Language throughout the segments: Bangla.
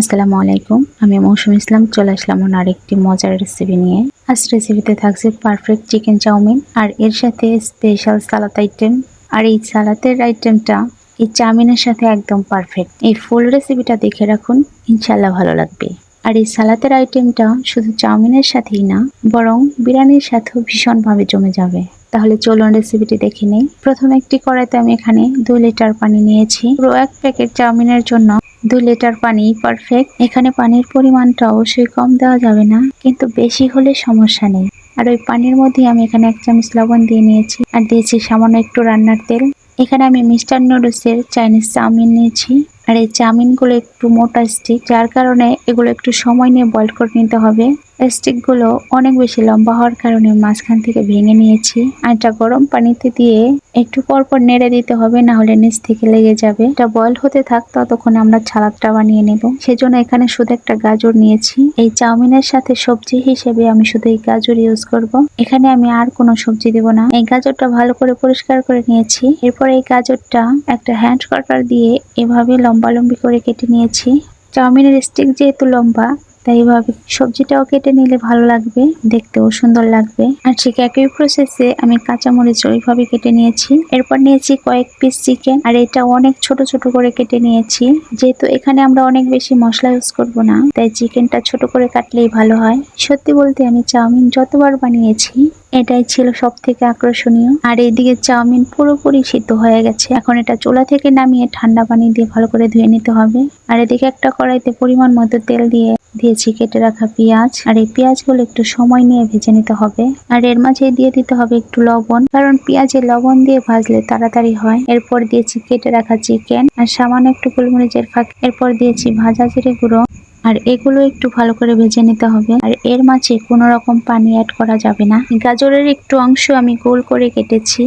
আসসালামু আলাইকুম। আমি মৌসুম ইসলাম, চলে আসলাম ওনার আরেকটি মজার রেসিপি নিয়ে। আজ রেসিপিতে থাকছে পারফেক্ট চিকেন চাউমিন, আর এর সাথে স্পেশাল সালাদ আইটেম আর এই সালাদের আইটেমটা এই চাউমিনের সাথে একদম পারফেক্ট এই ফুল রেসিপিটা দেখে রাখুন ইনশাল্লাহ ভালো লাগবে। আর এই সালাদের আইটেমটা শুধু চাউমিনের সাথেই না, বরং বিরিয়ানির সাথেও ভীষণভাবে জমে যাবে। তাহলে চলুন রেসিপিটি দেখে নেই। প্রথমে একটি কড়াইতে আমি এখানে দুই লিটার পানি নিয়েছি। পুরো এক প্যাকেট চাউমিনের জন্য দুই লিটার পানি পারফেক্ট এখানে পানির পরিমাণটা অবশ্যই কম দেওয়া যাবে না, কিন্তু বেশি হলে সমস্যা নেই। আর ওই পানির মধ্যে আমি এখানে এক চামচ লবণ দিয়ে নিয়েছি, আর দিয়েছি সামান্য একটু রান্নার তেল। এখানে আমি মিস্টার নুডলসের চাইনিজ চাউমিন নিয়েছি। আর এই চাউমিনগুলো একটু মোটা স্টিক যার কারণে এগুলো একটু সময় নিয়ে বয়েল করে নিতে হবে। স্টিকগুলো অনেক বেশি লম্বা হওয়ার কারণে মাঝখান থেকে ভেঙে নিয়েছি। আর এটা গরম পানিতে দিয়ে একটু পর পর নেড়ে দিতে হবে, না হলে নিচ থেকে লেগে যাবে। এটা বয়েল হতে থাক, ততক্ষণ আমরা ছালাদটা বানিয়ে নেব। সেজন্য এখানে শুধু একটা গাজর নিয়েছি। এই চাউমিনের সাথে সবজি হিসেবে আমি শুধু এই গাজর ইউজ করব। এখানে আমি আর কোনো সবজি দেব না। এই গাজরটা ভালো করে পরিষ্কার করে নিয়েছি। এরপর এই গাজরটা একটা হ্যান্ড কাটার দিয়ে এভাবে লম্বালম্বি করে কেটে নিয়েছি। চাউমিনের স্টিক যেহেতু লম্বা, তাই এভাবে সবজিটাও কেটে নিলে ভালো লাগবে, দেখতেও সুন্দর লাগবে। আর ঠিক একই প্রসেসে আমি কাঁচামরিচ ওইভাবে কেটে নিয়েছি। এরপর নিয়েছি কয়েক পিস চিকেন আর এটা অনেক ছোট ছোট করে কেটে নিয়েছি। যেহেতু এখানে আমরা অনেক বেশি মশলা ইউজ করব না, তাই চিকেনটা ছোট করে কাটলেই ভালো হয়। সত্যি বলতে আমি চাউমিন যতবার বানিয়েছি এটাই ছিল সব থেকে আকর্ষণীয়। আর এইদিকে চাউমিন পুরোপুরি সিদ্ধ হয়ে গেছে। এখন এটা চুলা থেকে নামিয়ে ঠান্ডা পানি দিয়ে ভালো করে ধুয়ে নিতে হবে। আর এদিকে একটা কড়াইতে পরিমাণ মতো তেল দিয়ে দিয়েছি কেটে রাখা পেঁয়াজ। আর এই পেঁয়াজগুলো একটু সময় নিয়ে ভেজে নিতে হবে। আর এর মাঝে দিয়ে দিতে হবে একটু লবণ। কারণ পেঁয়াজে লবণ দিয়ে ভাজলে তাড়াতাড়ি হয়। এরপর দিয়েছি কেটে রাখা চিকেন। আর সামান্য একটু গোলমরিচের ফাঁক এরপর দিয়েছি ভাজা জিরে গুঁড়ো। আর এগুলো একটু ভালো করে ভেজে নিতে হবে। আর এর মাঝে কোনো রকম পানি অ্যাড করা যাবে না। গাজরের একটু অংশ আমি গোল করে কেটেছি,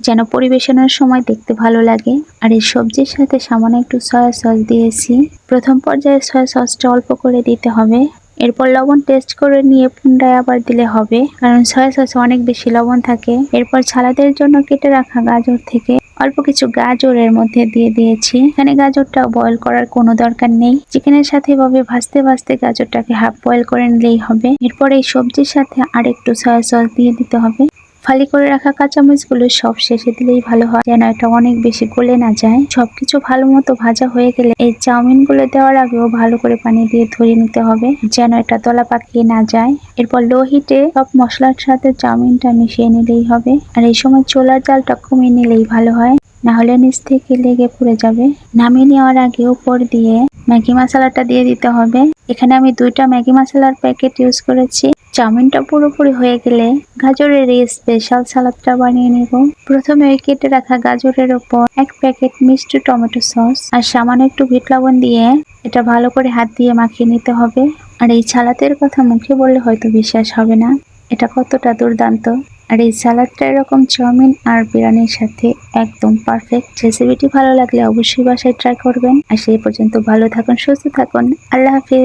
যেন পরিবেশনের সময় দেখতে ভালো লাগে। আর এই সবজির সাথে সামান্য একটু সয়া সস দিয়েছি। প্রথম পর্যায়ে সয়া সসটা অল্প করে দিতে হবে। এরপর লবণ টেস্ট করে নিয়ে পুনরায় আবার দিলে হবে। কারণ সয়া সসে অনেক বেশি লবণ থাকে। এরপর ছালাদের জন্য কেটে রাখা গাজর থেকে অল্প কিছু গাজরের মধ্যে দিয়ে দিয়েছি। এখানে গাজরটা বয়ল করার কোনো দরকার নেই। চিকেনের সাথে এভাবে ভাজতে ভাজতে গাজরটাকে হাফ বয়ল করে নিলেই হবে। এরপর এই সবজির সাথে আর একটু সয়া সস দিয়ে দিতে হবে। ফালি করে রাখা কাঁচামরিচগুলো সব শেষে দিলেই ভালো হয়। যেন এটা অনেক বেশি গলে না যায়। সবকিছু ভালো মতো ভাজা হয়ে গেলে এই চাউমিনগুলো দেওয়ার আগেও ভালো করে পানি দিয়ে ধরে নিতে হবে, যেন এটা তলা পাকিয়ে না যায়। এরপর লো হিটে সব মশলার সাথে চাউমিনটা মিশিয়ে নিলেই হবে। আর এই সময় চোলার জালটা কমিয়ে নিলেই ভালো হয়। না হলে নিচ থেকে লেগে পড়ে যাবে। নামিয়ে নেওয়ার আগে উপর দিয়ে ম্যাগি মশলাটা দিয়ে দিতে হবে। এখানে আমি দুইটা ম্যাগি মশলার প্যাকেট ইউজ করেছি। চাউমিনটা পুরোপুরি হয়ে গেলে গাজরের এই স্পেশাল সালাদটা বানিয়ে নেব। প্রথমে ওই কেটে রাখা গাজরের ওপর এক প্যাকেট মিষ্টি টমেটো সস আর সামান্য একটু বিট লবণ দিয়ে এটা ভালো করে হাত দিয়ে মাখিয়ে নিতে হবে। আর এই সালাদের কথা মুখে বললে হয়তো বিশ্বাস হবে না। এটা কতটা দুর্দান্ত। আর এই সালাদটা এরকম চাউমিন আর বিরিয়ানির সাথে একদম পারফেক্ট রেসিপিটি ভালো লাগলে অবশ্যই বাসায় ট্রাই করবেন। আর সেই পর্যন্ত ভালো থাকুন, সুস্থ থাকুন। আল্লাহ হাফিজ।